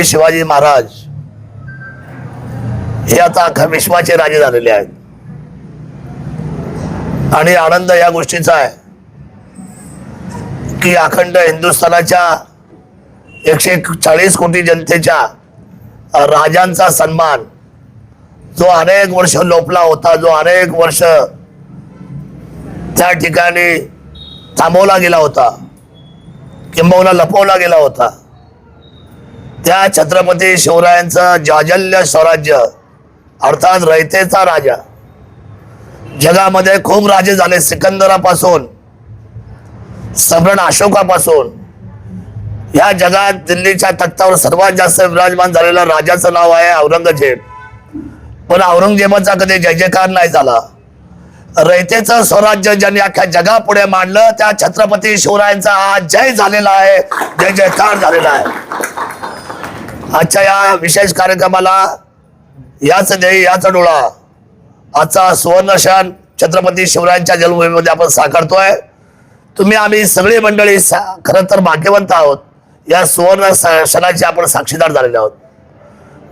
छत्रपती शिवाजी महाराज. हे आता अख्खा विश्वाचे राजे झालेले आहेत. आणि आनंद या गोष्टीचा आहे. की अखंड हिंदुस्थानाच्या एकशे चाळीस कोटी जनतेच्या राजांचा सन्मान जो अनेक वर्ष लोपला होता जो अनेक वर्ष त्या ठिकाणी थांबवला गेला होता. किंबहुना लपवला गेला होता. त्या छत्रपती शिवरायांचं जाजल्य स्वराज्य अर्थात रयतेचा राजा. जगामध्ये खूप राजे झाले सिकंदरापासून सम्राट अशोकापासून. या जगात दिल्लीच्या तख्तावर सर्वात जास्त विराजमान झालेलं राजाचं नाव आहे औरंगजेब. पण औरंगजेबाचा कधी जय जयकार नाही झाला. रयतेचं स्वराज्य ज्यांनी अख्ख्या जगापुढे मांडलं त्या छत्रपती शिवरायांचा आज जय झालेला आहे जय जयकार झालेला आहे. आजच्या या विशेष कार्यक्रमाला याच ध्येय याच डोळा आजचा सुवर्ण छत्रपती शिवरायांच्या जन्मभूमीमध्ये आपण साकारतोय. तुम्ही आम्ही सगळी मंडळी सा- खरं तर भाग्यवंत आहोत. या सुवर्ण क्षणाचे आपण साक्षीदार झालेले आहोत.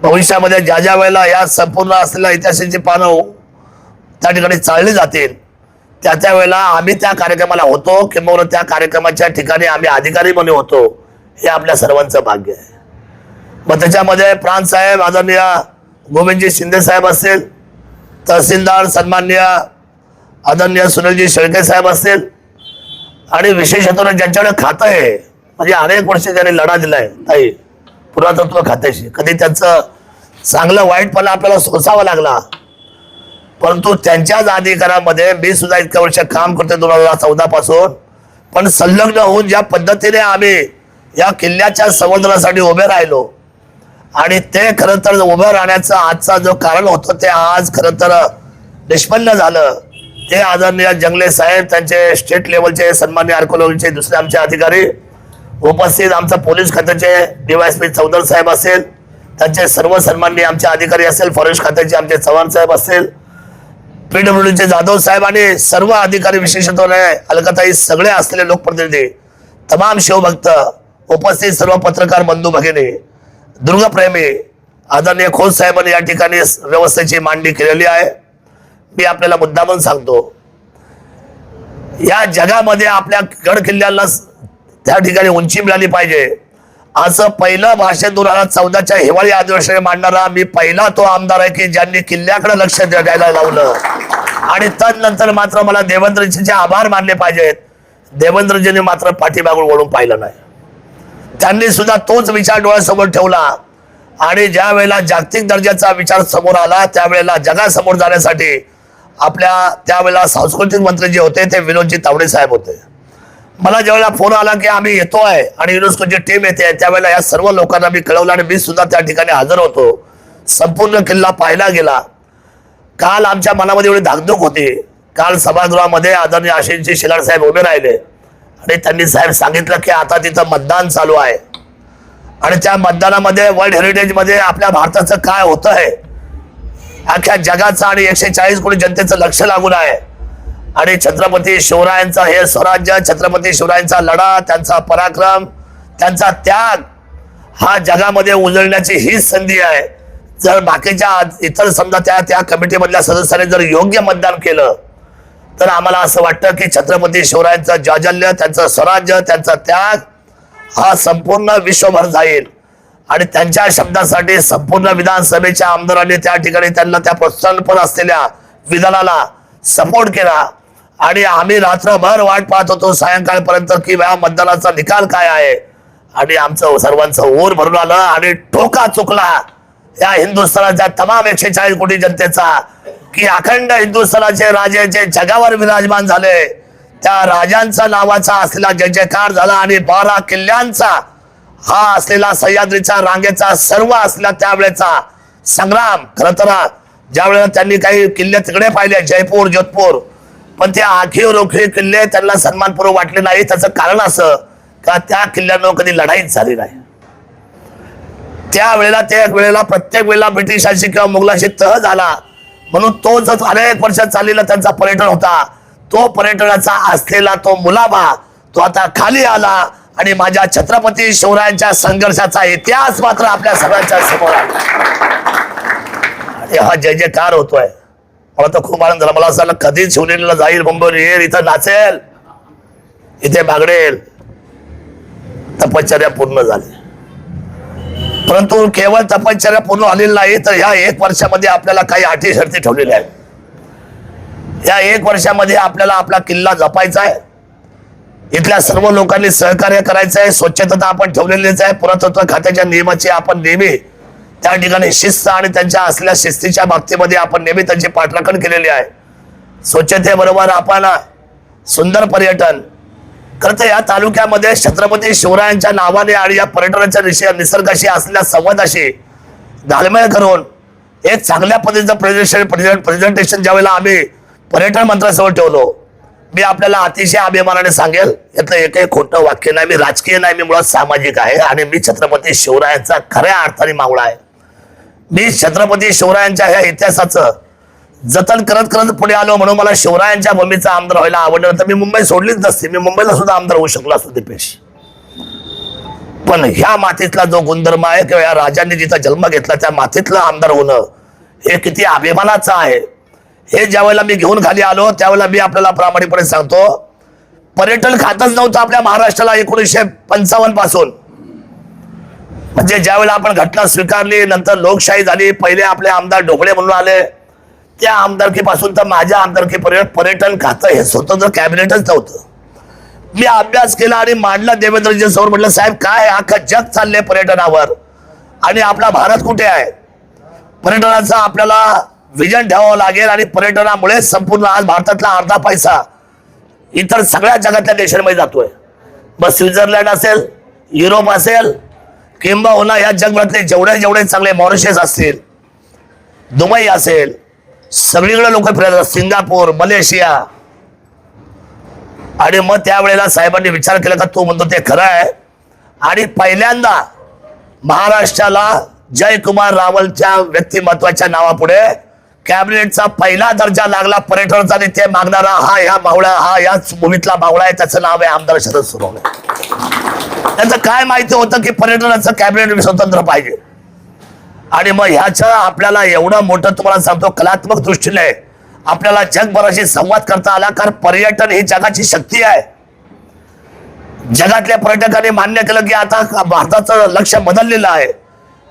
भविष्यामध्ये ज्या ज्या वेळेला या संपूर्ण असलेल्या इतिहासाची पानं त्या ठिकाणी चालली जातील त्या त्या वेळेला आम्ही त्या कार्यक्रमाला होतो किंवा त्या कार्यक्रमाच्या ठिकाणी आम्ही अधिकारी म्हणून होतो हे आपल्या सर्वांचं भाग्य आहे. मग त्याच्यामध्ये प्रांत साहेब आदरणीय गोविंदजी शिंदे साहेब असतील तहसीलदार सन्माननीय आदरणीय सुनीलजी शेळके साहेब असतील आणि विशेषतः ज्यांच्याकडे खातं आहे म्हणजे अनेक वर्ष त्यांनी लढा दिलाय ताई पुरातत्व खात्याशी. कधी त्यांचं चांगलं वाईटपणा आपल्याला सोसावा लागला परंतु त्यांच्याच अधिकारामध्ये मी सुद्धा इतक्या वर्ष काम करतोय दोन हजार चौदा पासून. पण संलग्न होऊन ज्या पद्धतीने आम्ही या किल्ल्याच्या संवर्धनासाठी उभे राहिलो आणि ते खरं तर उभं राहण्याचं आजचा जो कारण होतं ते आज खरं तर निष्पन्न झालं. ते आदरणीय जंगले साहेब त्यांचे स्टेट लेवलचे सन्मान्य आर्कोलॉजीचे दुसरे आमचे अधिकारी उपस्थित आमचा पोलीस खात्याचे डीवायएसपी चौधर साहेब असेल त्यांचे सर्व सन्मान्य आमचे अधिकारी असेल फॉरेस्ट खात्याचे आमचे चव्हाण साहेब असतील पीडब्ल्यूडीचे जाधव साहेब आणि सर्व अधिकारी विशेषत्वाने अलकाताई सगळे असलेले लोकप्रतिनिधी तमाम शिवभक्त उपस्थित सर्व पत्रकार बंधू भगिनी दुर्गप्रेमी आदरणीय खोत साहेबांनी या ठिकाणी व्यवस्थेची मांडणी केलेली आहे. मी आपल्याला मुद्दामून सांगतो या जगामध्ये आपल्या गड किल्ल्याला त्या ठिकाणी उंची मिळाली पाहिजे. असं पहिलं भाषण दोन हजार चौदाच्या हिवाळी अधिवेशनाने मांडणारा मी पहिला तो आमदार आहे की ज्यांनी किल्ल्याकडे लक्ष द्यायला लावलं. आणि तदनंतर मात्र मला देवेंद्रजींचे आभार मानले पाहिजेत. देवेंद्रजींनी मात्र पाठीमागून वळून पाहिलं नाही. त्यांनी सुद्धा तोच विचार डोळ्यासमोर ठेवला. आणि ज्या वेळेला जागतिक दर्जाचा विचार समोर आला त्यावेळेला जगासमोर जाण्यासाठी आपल्या त्यावेळेला सांस्कृतिक मंत्री जे होते ते विनोदजी तावडे साहेब होते. मला ज्यावेळेला फोन आला की आम्ही येतो आहे आणि युनेस्कोची टीम येते त्यावेळेला या सर्व लोकांना मी कळवलं आणि मी सुद्धा त्या ठिकाणी हजर होतो. संपूर्ण किल्ला पाहिला गेला. काल आमच्या मनामध्ये एवढी धाकधूक होती. काल सभागृहामध्ये आदरणीय आशिषजी शिलार साहेब उभे राहिले. आणि त्यांनी साहेब सांगितलं की आता तिथं मतदान चालू आहे. आणि त्या मतदानामध्ये वर्ल्ड हेरिटेजमध्ये आपल्या भारताचं काय होतं आहे अख्ख्या जगाचं आणि एकशे चाळीस कोटी जनतेचं लक्ष लागून आहे. आणि छत्रपती शिवरायांचा हे स्वराज्य छत्रपती शिवरायांचा लढा त्यांचा पराक्रम त्यांचा त्याग हा जगामध्ये उजळण्याची हीच संधी आहे. जर बाकीच्या इतर समजा त्या त्या कमिटीमधल्या सदस्यांनी जर योग्य मतदान केलं तर आम्हाला असं वाटतं की छत्रपती शिवरायांचं जाजल्य त्यांचं स्वराज्य त्यांचा त्याग हा संपूर्ण विश्वभर जाईल. आणि त्यांच्या शब्दासाठी संपूर्ण विधानसभेच्या आमदारांनी त्या ठिकाणी त्यांना त्या प्रोत्साहनपर असलेल्या विधानाला सपोर्ट केला. आणि आम्ही रात्रभर वाट पाहत होतो सायंकाळपर्यंत की या मतदानाचा निकाल काय आहे. आणि आमचं सर्वांचं ओर भरून आलं आणि ठोका चुकला. या हिंदुस्थानाच्या तमाम एकशे चाळीस कोटी जनतेचा की अखंड हिंदुस्थानाचे राजे जे जगावर विराजमान झाले त्या राजांचा नावाचा असलेला जय जयकार झाला आणि बारा किल्ल्यांचा हा असलेला सह्याद्रीचा रांगेचा सर्व असलेला त्यावेळेचा संग्राम खर तर ज्या वेळेला त्यांनी काही किल्ले तिकडे पाहिले जयपूर जोधपूर पण ते आखीव रोखी किल्ले त्यांना सन्मानपूर्वक वाटले नाही. त्याचं कारण असं का त्या किल्ल्यांवर कधी लढाईच झाली नाही. त्या वेळेला त्या वेळेला प्रत्येक वेळेला ब्रिटिशांशी किंवा मुघलांशी तह झाला. म्हणून तो जो अनेक वर्षात चाललेला त्यांचा पर्यटन होता तो पर्यटनाचा असलेला तो मुलाबा तो आता खाली आला आणि माझ्या छत्रपती शिवरायांच्या संघर्षाचा इतिहास मात्र आपल्या सगळ्यांच्या समोर आणि हा जय जयकार होतोय. मला तर खूप आनंद झाला. मला असं वाटलं कधी शिवनेरीला जाईल बंबर येईल इथं नाचेल इथे बागडेल तपश्चर्या पूर्ण झाली परंतु केवळ तपश्चर्या पूर्ण आलेली नाही तर ह्या एक वर्षामध्ये आपल्याला काही अटी शर्ती ठेवलेल्या आहेत या एक वर्षामध्ये आपल्याला आपला किल्ला जपायचा आहे. इथल्या सर्व लोकांनी सहकार्य करायचं आहे स्वच्छता आपण ठेवलेलीच आहे पुरातत्व खात्याच्या नियमाची आपण नेहमी त्या ठिकाणी शिस्त आणि त्यांच्या असलेल्या शिस्तीच्या बाबतीमध्ये आपण नेहमी त्यांची पाठराखण केलेली आहे. स्वच्छतेबरोबर आपण सुंदर पर्यटन खरं तर या तालुक्यामध्ये छत्रपती शिवरायांच्या नावाने आणि या पर्यटनाच्या विषय निसर्गाशी असलेल्या संवादाशी घालमेळ करून एक चांगल्या पद्धतीचं प्रेझेंटेशन प्रेझेंटेशन ज्यावेळेला आम्ही पर्यटन मंत्र्यासमोर ठेवलो मी आपल्याला अतिशय अभिमानाने सांगेल यातलं एकही खोटं वाक्य नाही. मी राजकीय नाही मी मुळात सामाजिक आहे आणि मी छत्रपती शिवरायांचा खऱ्या अर्थाने मावळा आहे. मी छत्रपती शिवरायांच्या ह्या इतिहासाचं जतन करत करत पुढे आलो म्हणून मला शिवरायांच्या भूमीचा आमदार व्हायला आवडलं तर मी मुंबई सोडलीच नसते. मी मुंबईला सुद्धा आमदार होऊ शकलो असतो दीपेश. पण ह्या मातीतला जो गुणधर्म आहे किंवा या राजांनी जिथं जन्म घेतला त्या मातीतलं आमदार होणं हे किती अभिमानाचं आहे. हे ज्या वेळेला मी घेऊन खाली आलो त्यावेळेला मी आपल्याला प्रामाणिकपणे सांगतो पर्यटन खातच नव्हतं आपल्या महाराष्ट्राला एकोणीसशे पंचावन्नपासून. म्हणजे ज्यावेळेला आपण घटना स्वीकारली नंतर लोकशाही झाली पहिले आपले आमदार ढोकळे म्हणून आले त्या आमदारकीपासून तर माझ्या आमदारकीपर्यंत पर्यटन खातं हे स्वतंत्र कॅबिनेटच नव्हतं. मी अभ्यास केला आणि मांडला देवेंद्रजी समोर म्हटलं साहेब काय अख्खं जग चाललंय पर्यटनावर. आणि आपला भारत कुठे आहे? पर्यटनाचं आपल्याला विजन ठेवावं लागेल आणि पर्यटनामुळे संपूर्ण आज भारतातला अर्धा पैसा इतर सगळ्या जगातल्या देशांमध्ये जातोय. मग स्वित्झर्लंड असेल युरोप असेल किंबहुना या जगभरातले जेवढे जेवढे चांगले मॉरिशस असतील दुबई असेल सगळीकडे लोक फिरत सिंगापूर मलेशिया. आणि मग त्यावेळेला साहेबांनी विचार केला का तो म्हणतो ते खरं आहे. आणि पहिल्यांदा महाराष्ट्राला जयकुमार रावलच्या व्यक्तिमत्वाच्या नावापुढे कॅबिनेटचा पहिला दर्जा लागला. पर्यटनाचा आणि ते मागणारा हा ह्या मावळा हा याच भूमीतला मावळा आहे. त्याचं नाव आहे आमदार शरद सुरवणे त्याचं काय माहिती होतं की पर्यटनाचं कॅबिनेट स्वतंत्र पाहिजे. आणि मग ह्याचं आपल्याला एवढं मोठं तुम्हाला सांगतो कलात्मक दृष्टीने आपल्याला जगभराशी संवाद करता आला कारण पर्यटन ही जगाची शक्ती आहे. जगातल्या पर्यटकांनी मान्य केलं की आता भारताचं लक्ष बदललेलं आहे.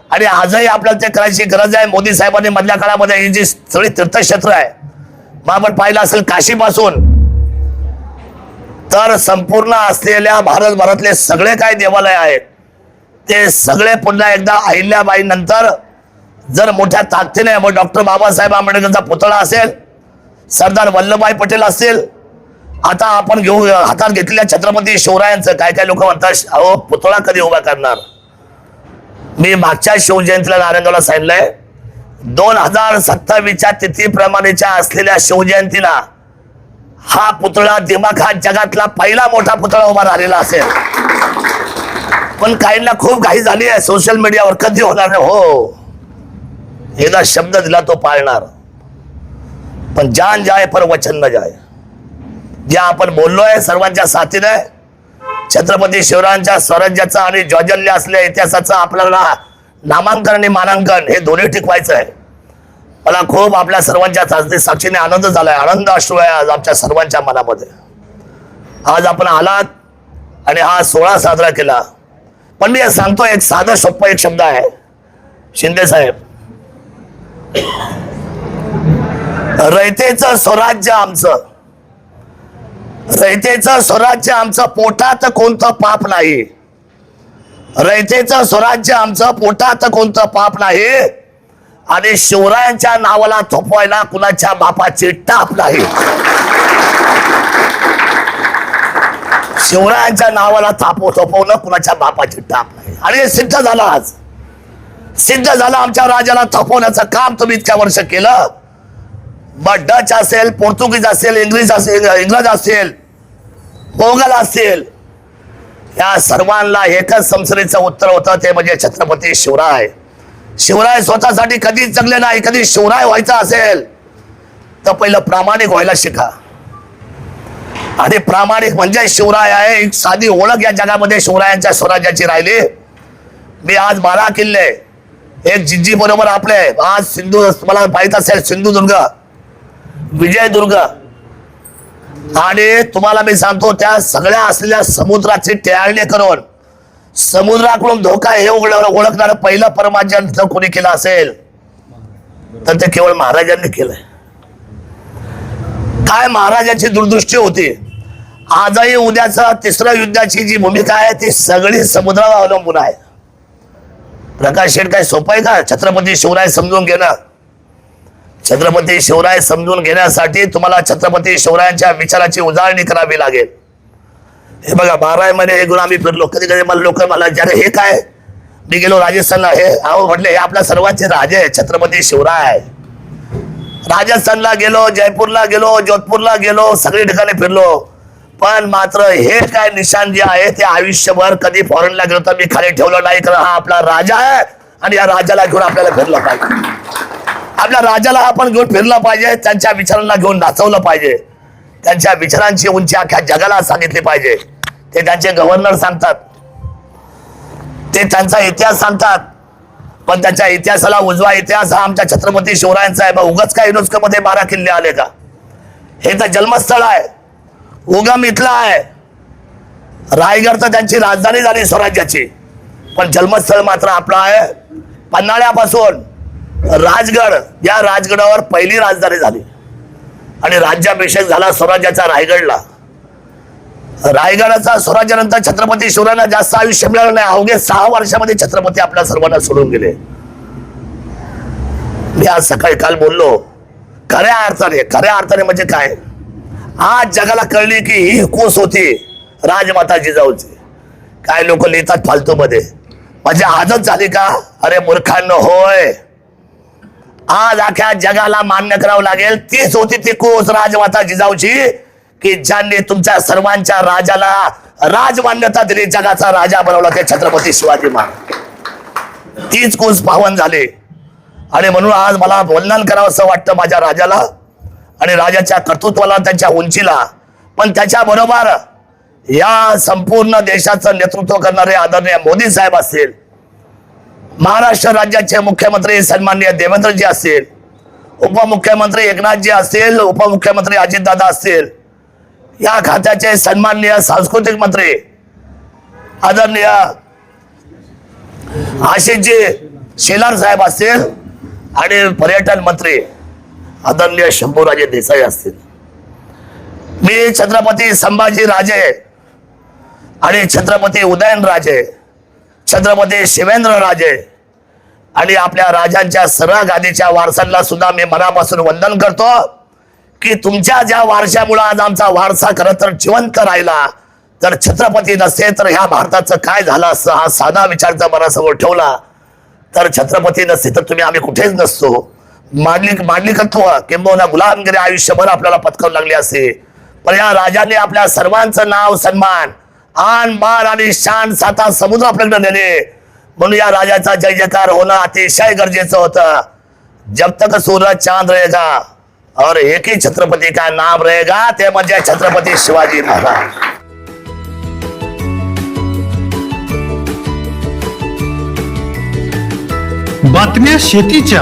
आणि आजही आपल्याला ते करायची गरज आहे. मोदी साहेबांनी मधल्या काळामध्ये ही जी सगळी तीर्थक्षेत्र आहे मग आपण पाहिलं असेल काशीपासून तर संपूर्ण असलेल्या भारतभरातले सगळे काय देवालय आहेत ते सगळे पुन्हा एकदा अहिल्याबाई नंतर जर मोठ्या ताकदीने मग डॉक्टर बाबासाहेब आंबेडकरचा पुतळा असेल सरदार वल्लभभाई पटेल असतील आता आपण घेऊ हातात घेतलेल्या छत्रपती शिवरायांचं काय काय लोक म्हणतात अहो पुतळा कधी उभा करणार? मी मागच्या शिवजयंतीला नारायणगावला सांगितलंय दोन हजार सत्तावीसच्या तिथीप्रमाणेच्या असलेल्या शिवजयंतीला हा पुतळा दिमाखात जगातला पहिला मोठा पुतळा उभा राहिलेला असेल. पण काहींना खूप घाई झाली आहे सोशल मीडियावर कधी होणार नाही हो. एकदा शब्द दिला तो पाळणार. पण जान जाय पर वचन न जाय. जे आपण बोललोय सर्वांच्या साथीने छत्रपती शिवरायांच्या स्वराज्याचं आणि जॉजल्य असल्या इतिहासाचं आपल्याला नामांकन आणि मानांकन हे दोन्ही टिकवायचं आहे मला खूप आपल्या सर्वांच्या साथी साक्षीने आनंद झालाय आनंद अश्रू आहे आज आमच्या सर्वांच्या मनामध्ये. आज आपण आलात आणि हा सोहळा साजरा केला. पण मी सांगतो एक साधं सोप्प एक शब्द आहे. शिंदे साहेब रयतेचं स्वराज्य आमचं. रयतेचं स्वराज्य आमचं पोटात कोणतं पाप नाही. रयतेचं स्वराज्य आमचं पोटात कोणतं पाप नाही. आणि शिवरायांच्या नावाला थोपवायला कुणाच्या बापाची टाप नाही. शिवरायांच्या नावाला थापव थोपवणं कुणाच्या बापाची टाप नाही. आणि सिद्ध झालं आज. सिद्ध झालं आमच्या राजाला थपवण्याचं काम तुम्ही इतक्या वर्ष केलं. मग डच असेल पोर्तुगीज असेल इंग्लिश असेल इंग्रज असेल मोगल असेल या सर्वांना एकच संसदेचं उत्तर होतं ते म्हणजे छत्रपती शिवराय. शिवराय स्वतःसाठी कधीच जगले नाही कधी शिवराय व्हायचं असेल तर पहिलं प्रामाणिक व्हायला शिका. आणि प्रामाणिक म्हणजे शिवराय आहे एक साधी ओळख या जगामध्ये शिवरायांच्या स्वराज्याची राहिली. मी आज बारा किल्ले एक जिज्जी बरोबर आपले आज सिंधू तुम्हाला माहीत असेल सिंधुदुर्ग विजयदुर्ग आणि तुम्हाला मी सांगतो त्या सगळ्या असलेल्या समुद्राची टेळणी करून समुद्राकडून धोका हे ओळखणारं पहिलं परमाजन जर कोणी केलं असेल तर ते केवळ महाराजांनी केलंय. काय महाराजांची दुर्दृष्टी होती? आजही उद्याचा तिसऱ्या युद्धाची जी भूमिका आहे ती सगळी समुद्रावर अवलंबून आहे. प्रकाश शेठ काय सोपं आहे का? छत्रपती शिवराय समजून घेणं. छत्रपती शिवराय समजून घेण्यासाठी तुम्हाला छत्रपती शिवरायांच्या विचाराची उजाळणी करावी लागेल. हे बघा बारावीमध्ये हे गुण आम्ही फिरलो. कधी कधी मला लोक मला ज्या हे काय? मी गेलो राजस्थानला. हे अहो म्हटले हे आपल्या सर्वांचे राजे आहे छत्रपती शिवराय. राजस्थानला गेलो जयपूरला गेलो जोधपूरला गेलो सगळी ठिकाणी फिरलो. पण मात्र हे काय निशान जे आहे ते आयुष्यभर कधी फॉरेनला गेलो तर मी खाली ठेवलं नाही. कारण हा आपला राजा आहे आणि या राजाला घेऊन आपल्याला फिरलं पाहिजे. आपल्या राजाला आपण घेऊन फिरलं पाहिजे त्यांच्या विचारांना घेऊन नाचवलं पाहिजे. त्यांच्या विचारांची उंची अख्ख्या जगाला सांगितली पाहिजे. ते त्यांचे गव्हर्नर सांगतात. ते त्यांचा इतिहास सांगतात. पण त्यांच्या इतिहासाला उजवा इतिहास हा आमच्या छत्रपती शिवरायांचा आहे. मग उगाच काय युनेस्को मध्ये बारा किल्ले आले का? हे तर जन्मस्थळ आहे. उगम इथला आहे. रायगड तर त्यांची राजधानी झाली स्वराज्याची. पण जन्मस्थळ मात्र आपलं आहे पन्हाळ्यापासून राजगड. या राजगडावर पहिली राजधानी झाली. आणि राज्याभिषेक झाला स्वराज्याचा रायगडला. रायगडाचा स्वराज्यानंतर छत्रपती शिवरायांना जास्त आयुष्य मिळालं नाही. अवघे सहा वर्षामध्ये छत्रपती आपल्या सर्वांना सोडून गेले. मी आज सकाळी काल बोललो खऱ्या अर्थाने खऱ्या अर्थाने म्हणजे काय? आज जगाला कळली की ही कोस होती? राजमाता जिजाऊची काय लोक लिहितात फालतू मध्ये म्हणजे आजच झाली का? अरे मूर्खांनो होय. आज अख्या जगाला मान्य करावं लागेल. तीच होती ती कोस राजमाता जिजाऊची की ज्यांनी तुमच्या सर्वांच्या राजाला राजमान्यता दिली जगाचा राजा बनवला ते छत्रपती शिवाजी महाराज. तीच कोस पावन झाली. आणि म्हणून आज मला वंदन करावं असं वाटतं माझ्या राजाला. आणि राजाच्या कर्तृत्वाला त्यांच्या उंचीला. पण त्याच्याबरोबर या संपूर्ण देशाचं नेतृत्व करणारे आदरणीय मोदी साहेब असतील महाराष्ट्र राज्याचे मुख्यमंत्री सन्माननीय देवेंद्रजी असतील उपमुख्यमंत्री एकनाथजी असतील उपमुख्यमंत्री अजितदादा असतील या खात्याचे सन्माननीय सांस्कृतिक मंत्री आदरणीय आशिषजी शेलार साहेब असतील आणि पर्यटन मंत्री आदरणीय शंभूराजे देसाई असतील. मी छत्रपती संभाजी राजे आणि छत्रपती उदयनराजे छत्रपती शिवेंद्र राजे आणि आपल्या राजांच्या सरळ गादीच्या वारसांना सुद्धा मी मनापासून वंदन करतो की तुमच्या ज्या वारशामुळे आज आमचा वारसा खरं तर जिवंत राहिला तर छत्रपती नसते तर ह्या भारताचं काय झालं असतं हा साधा विचार जर मनासमोर ठेवला तर छत्रपती नसते तर तुम्ही आम्ही कुठेच नसतो. मांडली मांडलिकत्व किंबहुना गुलामगिरी आयुष्यभर आपल्याला पत्करावं लागली असते पण या राजाने आपल्या सर्वांचं नाव सन्मान आन मान आणि शान साता समुद्र आपल्याकडे नेले. म्हणून या राजाचा जय जयकार होणं अतिशय गरजेचं होतं. जब तक सूरज चांद रहेगा और एक ही छत्रपति का नाम रहेगा ते म्हणजे छत्रपती शिवाजी महाराज. बातम्या शेतीच्या.